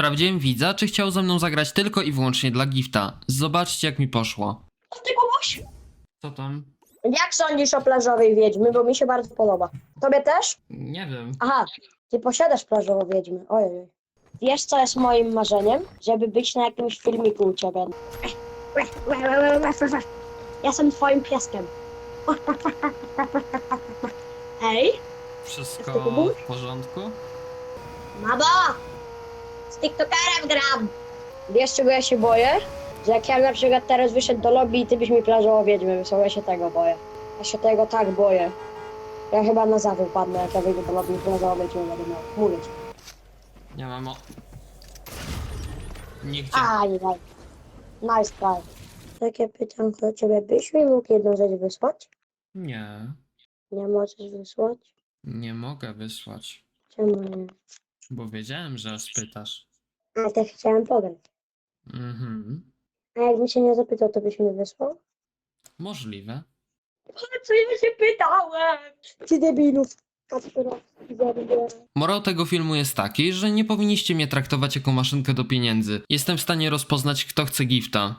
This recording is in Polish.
Sprawdziłem widza, czy chciał ze mną zagrać tylko i wyłącznie dla gifta. Zobaczcie jak mi poszło. Ty? Co tam? Jak sądzisz o plażowej wiedźmy? Bo mi się bardzo podoba. Tobie też? Nie wiem. Aha, ty posiadasz plażową wiedźmę. Ojej. Wiesz, co jest moim marzeniem? Żeby być na jakimś filmiku u ciebie. Ja Jestem twoim pieskiem. Ej, Wszystko w porządku? mamo! Z TikTokerem gram! Wiesz, czego ja się boję? Że jak ja na przykład teraz wyszedł do lobby i ty byś mi plażowo wiedźmy wysłał, ja się tego boję. Ja się tego tak boję. Ja chyba na zawył padnę, jak ja wyjdę do lobby i plażowo wiedźmy będę miał. Mówię ci. Nie mam o... Nigdzie. Aj, aj. Nice try. Takie pytanko do ciebie. Byś mi mógł jedną rzecz wysłać? Nie. Nie możesz wysłać? Nie mogę wysłać. Czemu nie? Bo wiedziałem, że spytasz. Ale też chciałem pograć. Mhm. A jakbym się nie zapytał, to byś mi wysłał? Możliwe. Ale co ja się pytałem? Ty debilów. Kacperowski zabiera. Morał tego filmu jest taki, że nie powinniście mnie traktować jako maszynkę do pieniędzy. Jestem w stanie rozpoznać, kto chce gifta.